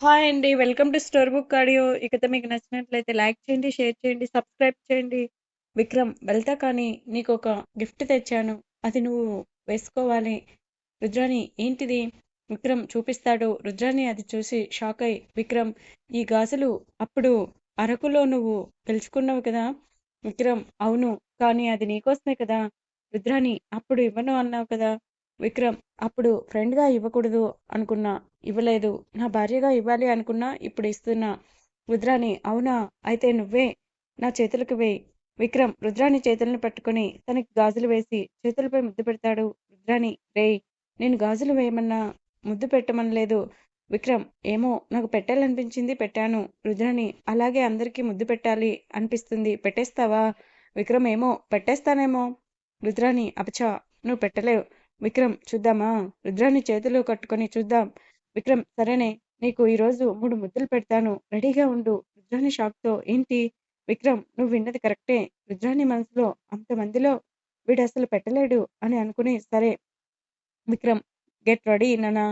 Hi అండి. Welcome to store book audio. ఇకతో మీకు నచ్చినట్లయితే లైక్ చేయండి, షేర్ చేయండి, సబ్స్క్రైబ్ చేయండి. విక్రమ్ వెళ్తా కానీ నీకు ఒక గిఫ్ట్ తెచ్చాను. అది నువ్వు వేసుకోవాలి. రుద్రాణి ఏంటిది? విక్రమ్ చూపిస్తాడు. రుద్రాణి అది చూసి షాక్ అయి విక్రమ్ ఈ గాజులు అప్పుడు అరకులో నువ్వు గెలుచుకున్నావు కదా! విక్రమ్ అవును. కానీ అది నీకోసమే కదా! రుద్రాణి అప్పుడు ఇవ్వను అన్నావు కదా! విక్రమ్ అప్పుడు ఫ్రెండ్గా ఇవ్వకూడదు అనుకున్నా ఇవ్వలేదు. నా భార్యగా ఇవ్వాలి అనుకున్నా ఇప్పుడు ఇస్తున్నా రుద్రాణి అవునా? అయితే నువ్వే నా చేతులకు వేయి. విక్రమ్ రుద్రాణి చేతులను పట్టుకొని తనకి గాజులు వేసి చేతులపై ముద్దు పెడతాడు. రుద్రాణి రేయ్ నేను గాజులు వేయమన్నా ముద్దు పెట్టమనలేదు విక్రమ్ ఏమో నాకు పెట్టాలనిపించింది పెట్టాను. రుద్రాణి అలాగే అందరికీ ముద్దు పెట్టాలి అనిపిస్తుంది. పెట్టేస్తావా? విక్రమ్ ఏమో పెట్టేస్తానేమో. రుద్రాణి అపచా నువ్వు పెట్టలేవు. విక్రమ్ చూద్దామా? రుద్రాన్ని చేతిలో కట్టుకొని చూద్దాం. విక్రమ్ సరేనే నీకు ఈరోజు మూడు ముద్దలు పెడతాను. రెడీగా ఉండు. రుద్రాని షాక్తో ఏంటి? విక్రమ్ నువ్వు విన్నది కరెక్టే. రుద్రాని మనసులో అంతమందిలో వీడు అసలు పెట్టలేడు అని అనుకుని సరే విక్రమ్ గెట్ రెడీ నానా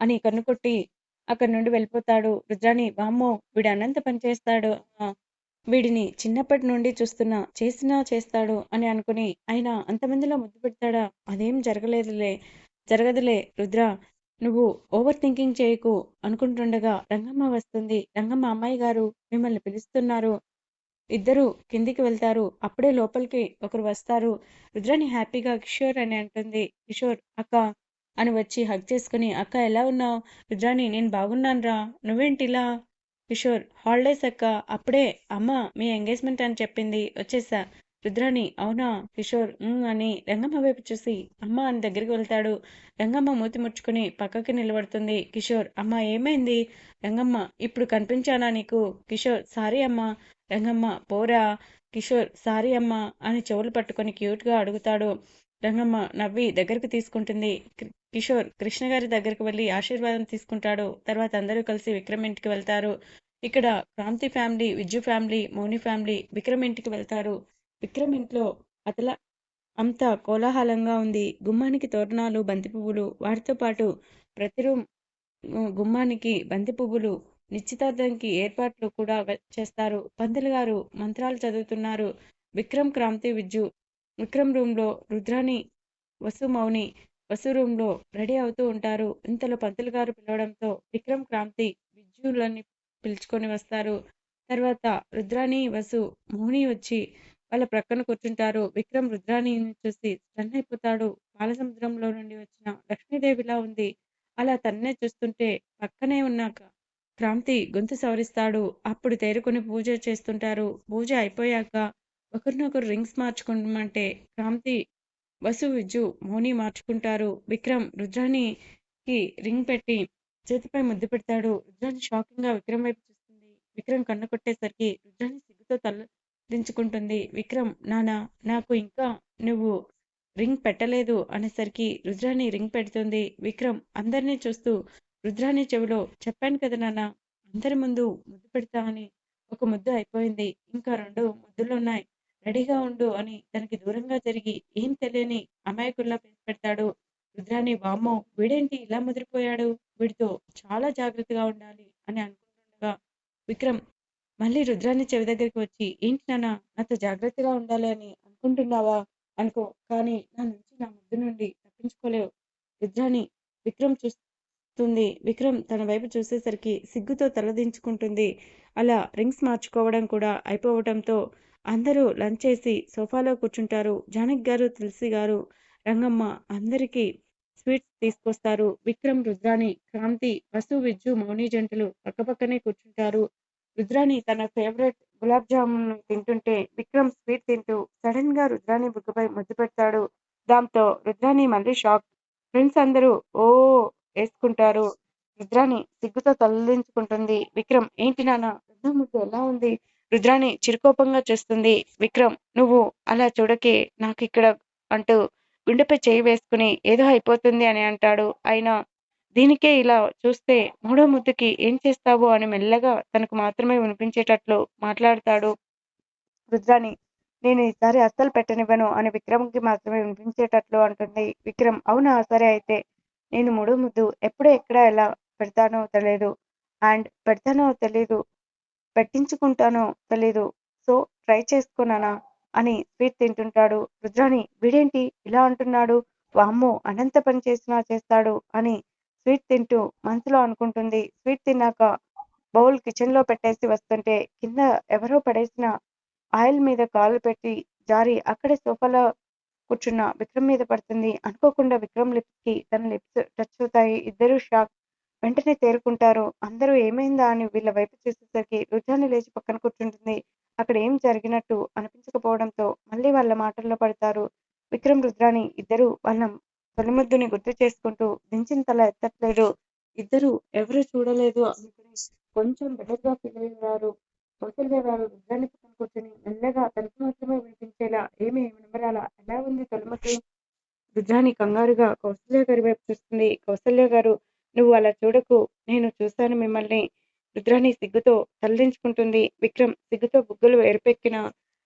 అని కన్నుకొట్టి అక్కడి నుండి వెళ్ళిపోతాడు. రుద్రాని వామ్మో వీడు అనంత పని చేస్తాడు. వీడిని చిన్నప్పటి నుండి చూస్తున్నా చేసినా చేస్తాడు అని అనుకుని ఆయన అంతమందిలో ముద్దు పెడతాడా? అదేం జరగలేదులే జరగదులే రుద్ర. నువ్వు ఓవర్ థింకింగ్ చేయకు అనుకుంటుండగా రంగమ్మ వస్తుంది. రంగమ్మ అమ్మాయి గారు మిమ్మల్ని పిలుస్తున్నారు. ఇద్దరు కిందికి వెళ్తారు. అప్పుడే లోపలికి ఒకరు వస్తారు. రుద్రాని హ్యాపీగా కిషోర్ అని అంటుంది. కిషోర్ అక్క అని వచ్చి హక్ చేసుకుని అక్క ఎలా ఉన్నావు? రుద్రాని నేను బాగున్నాను రా నువ్వేంటి ఇలా కిషోర్ హాలిడేస్ అక్క అప్పుడే అమ్మ మీ ఎంగేజ్మెంట్ అని చెప్పింది వచ్చేసా. రుద్రాణి అవునా? కిషోర్ అని రంగమ్మ వైపు చూసి అమ్మ అని దగ్గరికి వెళ్తాడు. రంగమ్మ మూతి ముడుచుకుని పక్కకి నిలబడుతుంది. కిషోర్ అమ్మ ఏమైంది? రంగమ్మ ఇప్పుడు కనిపించానా నీకు? కిషోర్ సారీ అమ్మ. రంగమ్మ పోరా. కిషోర్ సారీ అమ్మ అని చెవులు పట్టుకొని క్యూట్గా అడుగుతాడు. రంగమ్మ నవ్వి దగ్గరకు తీసుకుంటుంది. కిషోర్ కృష్ణ గారి దగ్గరికి వెళ్ళి ఆశీర్వాదం తీసుకుంటాడు. తర్వాత అందరూ కలిసి విక్రమ్ ఇంటికి వెళ్తారు. ఇక్కడ Kranthi family Vijju family Mouni family Vikram ఇంటికి వెళ్తారు. విక్రమ్ ఇంట్లో అతల అంత కోలాహలంగా ఉంది. గుమ్మానికి తోరణాలు బంతి పువ్వులు వాటితో పాటు ప్రతి రూమ్ గుమ్మానికి బంతి పువ్వులు నిశ్చితార్థానికి ఏర్పాట్లు కూడా చేస్తారు. పంతులు గారు మంత్రాలు చదువుతున్నారు. విక్రమ్ క్రాంతి విజ్జు విక్రమ్ రూమ్లో రుద్రాని వసు మౌని వసు రూమ్లో రెడీ అవుతూ ఉంటారు. ఇంతలో పంతులు గారు పిలవడంతో విక్రమ్ క్రాంతి విద్యులని పిలుచుకొని వస్తారు. తర్వాత రుద్రాణి వసు మౌని వచ్చి వాళ్ళ ప్రక్కన కూర్చుంటారు. విక్రమ్ రుద్రాణిని చూసి స్టన్ అయిపోతాడు. బాలసముద్రంలో నుండి వచ్చిన లక్ష్మీదేవిలా ఉంది. అలా తన్నే చూస్తుంటే పక్కనే ఉన్నాక క్రాంతి గొంతు సవరిస్తాడు. అప్పుడు తేరుకొని పూజ చేస్తుంటారు. పూజ అయిపోయాక ఒకరినొకరు రింగ్స్ మార్చుకోమంటే క్రాంతి వసు విజ్జు మౌని మార్చుకుంటారు. విక్రమ్ రుద్రానికి రింగ్ పెట్టి చేతిపై ముద్దు పెడతాడు. రుద్రాని షాకింగ్గా విక్రమ్ వైపు చూస్తుంది. విక్రమ్ కన్ను కొట్టేసరికి రుద్రాని సిగ్గుతో తలదించుకుంటుంది. విక్రమ్ నానా నాకు ఇంకా నువ్వు రింగ్ పెట్టలేదు అనేసరికి రుద్రాని రింగ్ పెడుతుంది. విక్రమ్ అందరినీ చూస్తూ రుద్రాని చెవిలో చెప్పాను కదా నాన్న అందరి ముందు ముద్దు పెడతా అని ఒక ముద్దు అయిపోయింది. ఇంకా రెండు ముద్దులు ఉన్నాయి రెడీగా ఉండు అని తనకి దూరంగా జరిగి ఏం తెలియని అమాయకుల్లా పెడతాడు. రుద్రాని వామ్మో వీడేంటి ఇలా ముదిరిపోయాడు? వీడితో చాలా జాగ్రత్తగా ఉండాలి అని అనుకుంటుండగా విక్రమ్ మళ్ళీ రుద్రాని చెవి దగ్గరికి వచ్చి ఏంటి నాన్న నాతో జాగ్రత్తగా ఉండాలి అని అనుకుంటున్నావా? అనుకో కానీ నా నుంచి నా ముద్దు నుండి తప్పించుకోలేవు. రుద్రాని విక్రమ్ చూస్తుంది విక్రమ్ తన వైపు చూసేసరికి సిగ్గుతో తలదించుకుంటుంది. అలా రింగ్స్ మార్చుకోవడం కూడా అయిపోవడంతో అందరూ లంచ్ చేసి సోఫాలో కూర్చుంటారు. జానక్ గారు తులసి గారు రంగమ్మ అందరికీ స్వీట్స్ తీసుకొస్తారు. విక్రమ్ రుద్రాణి క్రాంతి వసు విజ్జు మౌని జంటలు పక్కపక్కనే కూర్చుంటారు. రుద్రాణి తన ఫేవరెట్ గులాబ్ జామున్ తింటుంటే విక్రమ్ స్వీట్ తింటూ సడన్గా రుద్రాణి బుగ్గపై ముద్దు పెడతాడు. దాంతో రుద్రాణి మళ్ళీ షాక్. ఫ్రెండ్స్ అందరూ ఓ వేసుకుంటారు. రుద్రాణి సిగ్గుతో తలదించుకుంటుంది. విక్రమ్ ఏంటి నాన్న? ముద్దు ఎలా ఉంది? రుద్రాని చిరుకోపంగా చూస్తుంది. విక్రమ్ నువ్వు అలా చూడకే నాకు ఇక్కడ అంటూ గుండెపై చేయి వేసుకుని ఏదో అయిపోతుంది అని అంటాడు. అయినా దీనికే ఇలా చూస్తే మూడో ముద్దుకి ఏం చేస్తావు అని మెల్లగా తనకు మాత్రమే వినిపించేటట్లు మాట్లాడతాడు. రుద్రాని నేను ఈసారి అస్సలు పెట్టనివ్వను అని విక్రమ్కి మాత్రమే వినిపించేటట్లు అంటుంది. విక్రమ్ అవునా? సరే అయితే. నేను మూడో ముద్దు ఎప్పుడు ఎక్కడ ఎలా పెడతానో తెలియదు అండ్ పెడతానో తెలీదు పెట్టించుకుంటానో తెలీదు. సో ట్రై చేసుకున్నానా అని స్వీట్ తింటుంటాడు. రుద్రాణి వీడేంటి ఇలా అంటున్నాడు? వామ్మో అనంత పని చేసినా చేస్తాడు అని స్వీట్ తింటూ మనసులో అనుకుంటుంది. స్వీట్ తిన్నాక బౌల్ కిచెన్లో పెట్టేసి వస్తుంటే కింద ఎవరో పడేసిన ఆయిల్ మీద కాలు పెట్టి జారి అక్కడే సోఫాలో కూర్చున్న విక్రమ్ మీద పడుతుంది. అనుకోకుండా విక్రమ్ లిప్స్కి తన లిప్స్ టచ్ అవుతాయి. ఇద్దరు షాక్ వెంటనే తేరుకుంటారు. అందరూ ఏమైందా అని వీళ్ళ వైపు చూసేసరికి రుద్రాన్ని లేచి పక్కన కూర్చుంటుంది. అక్కడ ఏం జరిగినట్టు అనిపించకపోవడంతో మళ్ళీ వాళ్ళ మాటల్లో పడతారు విక్రమ్ రుద్రాని. ఇద్దరు వాళ్ళ తొలిముద్దుని గుర్తు చేసుకుంటూ దించిన తల ఎత్తట్లేదు. ఇద్దరు ఎవరు చూడలేదు. అనుకుని కొంచెం బెటర్గా ఫీల్ అయ్యారు కౌసల్య గారు రుద్రాన్ని పక్కన కూర్చొని మెల్లగా తలుపు మాత్రమే వినిపించేలా ఏమి వినమరాలా ఎలా ఉంది తొలమకి రుద్రాని కంగారుగా కౌసల్య గారి వైపు చూస్తుంది. కౌసల్య గారు నువ్వు అలా చూడకు. నేను చూశాను మిమ్మల్ని. రుద్రాన్ని సిగ్గుతో తల్లించుకుంటుంది విక్రమ్ సిగ్గుతో బుగ్గలు ఎరుపెక్కిన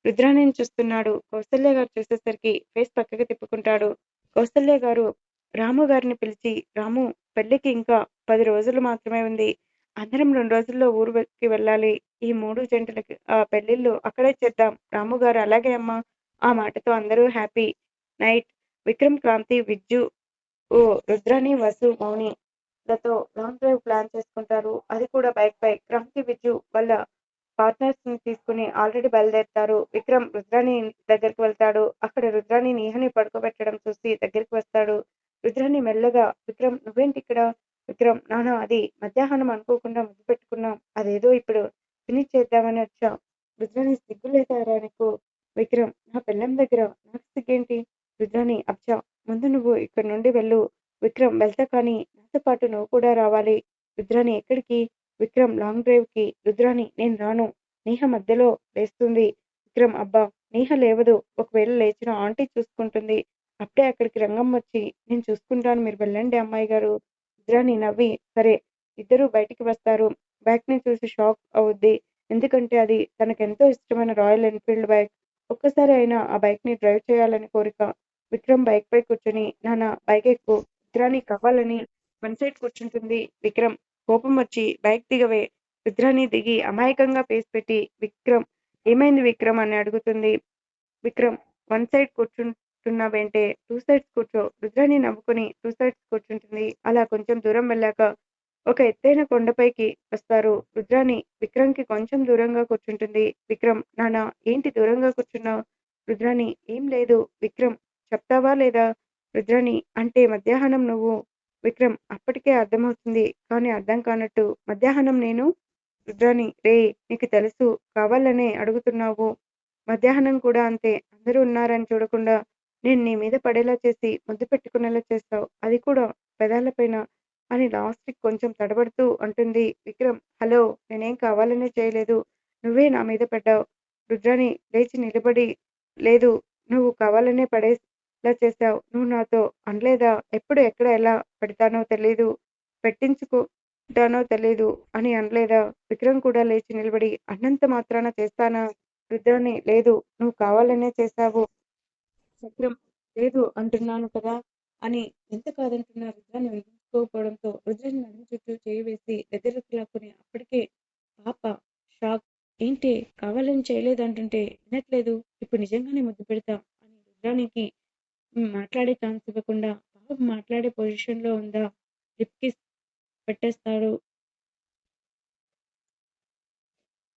రుద్రాణిని చూస్తున్నాడు. కౌసల్య గారు చూసేసరికి ఫేస్ పక్కకి తిప్పుకుంటాడు. కౌసల్య గారు రాము గారిని పిలిచి రాము పెళ్ళికి ఇంకా పది రోజులు మాత్రమే ఉంది. అందరం రెండు రోజుల్లో ఊరుకి వెళ్ళాలి. ఈ మూడు జంటలకి ఆ పెళ్ళిళ్ళు అక్కడే చేద్దాం. రాము గారు అలాగే అమ్మా. ఆ మాటతో అందరూ హ్యాపీ నైట్. విక్రమ్ క్రాంతి విజ్జు ఓ రుద్రాని వసు మౌని లతో లాంగ్ డ్రైవ్ ప్లాన్ చేసుకుంటారు. అది కూడా బైక్ పై. క్రాంతి విజ్జు వాళ్ళ పార్ట్నర్స్ని తీసుకుని ఆల్రెడీ బయలుదేరుతారు. విక్రమ్ రుద్రాని దగ్గరికి వెళ్తాడు. అక్కడ రుద్రాని నీహని పడుకోబెట్టడం చూసి దగ్గరికి వస్తాడు. రుద్రాని మెల్లగా విక్రమ్ నువ్వేంటి ఇక్కడ? విక్రమ్ నాన్న అది మధ్యాహ్నం అనుకోకుండా ముద్దు పెట్టుకున్నాం. అదేదో ఇప్పుడు ఫినిష్ చేద్దామని వచ్చాం. రుద్రాని సిగ్గులేదారా నీకు? విక్రమ్ నా పిల్లం దగ్గర నాకు సిగ్గేంటి? రుద్రాని అబ్జా ముందు నువ్వు ఇక్కడ నుండి వెళ్ళు. విక్రమ్ వెళ్తా కానీ నాతో పాటు నువ్వు కూడా రావాలి. రుద్రాని ఎక్కడికి? విక్రమ్ లాంగ్ డ్రైవ్కి రుద్రాని నేను రాను. నేహ మధ్యలో లేస్తుంది. విక్రమ్ అబ్బా నేహ లేవదు. ఒకవేళ లేచిన ఆంటీ చూసుకుంటుంది. అప్పుడే అక్కడికి రంగం వచ్చి నేను చూసుకుంటాను మీరు వెళ్ళండి అమ్మాయి గారు. రుద్రాని నవ్వి సరే ఇద్దరు బయటికి వస్తారు. బైక్ని చూసి షాక్ అవుద్ది. ఎందుకంటే అది తనకెంతో ఇష్టమైన రాయల్ ఎన్ఫీల్డ్ బైక్ ఒక్కసారి అయినా ఆ బైక్ని డ్రైవ్ చేయాలని కోరిక. విక్రమ్ బైక్ పై కూర్చొని నాన్న బైక్ ఎక్కు. రుద్రాని కావాలని వన్ సైడ్ కూర్చుంటుంది విక్రమ్. కోపం వచ్చి బైక్ దిగవే. రుద్రాని దిగి అమాయకంగా ఫేస్ పెట్టి విక్రమ్ ఏమైంది విక్రమ్? అని అడుగుతుంది. విక్రమ్ వన్ సైడ్ కూర్చుంటున్నావేంటే టూ సైడ్స్ కూర్చో. రుద్రాని నవ్వుకుని టూ సైడ్స్ కూర్చుంటుంది. అలా కొంచెం దూరం వెళ్ళాక ఒక ఎత్తైన కొండపైకి వస్తారు. రుద్రాని విక్రమ్కి కొంచెం దూరంగా కూర్చుంటుంది. విక్రమ్ నాన్న ఏంటి దూరంగా కూర్చున్నావు? రుద్రాని ఏం లేదు. విక్రమ్ చెప్తావా లేదా? రుద్రాని అంటే మధ్యాహ్నం నువ్వు? విక్రమ్ అప్పటికే అర్థమవుతుంది. కానీ అర్థం కానట్టు మధ్యాహ్నం నేను? రుద్రాని రే నీకు తెలుసు కావాలనే అడుగుతున్నావు. మధ్యాహ్నం కూడా అంతే. అందరూ ఉన్నారని చూడకుండా నేను నీ మీద పడేలా చేసి ముద్దు పెట్టుకునేలా చేస్తావు. అది కూడా పెదాలపైన. అని లాస్ట్ కొంచెం తడబడుతూ అంటుంది విక్రమ్ హలో నేనేం కావాలనే చేయలేదు. నువ్వే నా మీద పడ్డావు. రుద్రాని లేచి నిలబడి లేదు నువ్వు కావాలనే పడేలా చేశావు. నువ్వు నాతో అనలేదా? ఎప్పుడు ఎక్కడ ఎలా పెడతానో తెలీదు. పెట్టించుకుంటానో తెలీదు అని అనలేదా? విక్రమ్ కూడా లేచి నిలబడి అన్నంత మాత్రాన చేస్తానా? రుద్రాని లేదు నువ్వు కావాలనే చేశావు. విక్రమ్ లేదు అంటున్నాను కదా అని ఎంత కాదంటున్నా రుద్రాన్ని వినిపించుకోకపోవడంతో రుద్రాన్ని నడుము చుట్టూ చేయి వేసి దగ్గరకు లాక్కుని అప్పటికే పాప షాక్. ఏంటి? కావాలని చేయలేదంటుంటే వినట్లేదు. ఇప్పుడు నిజంగానే ముద్దు పెడతాం అని రుద్రానికి మాట్లాడే ఛాన్స్ ఇవ్వకుండా పాప మాట్లాడే పొజిషన్లో ఉందా? లిప్ కిస్ పెట్టేస్తాడు.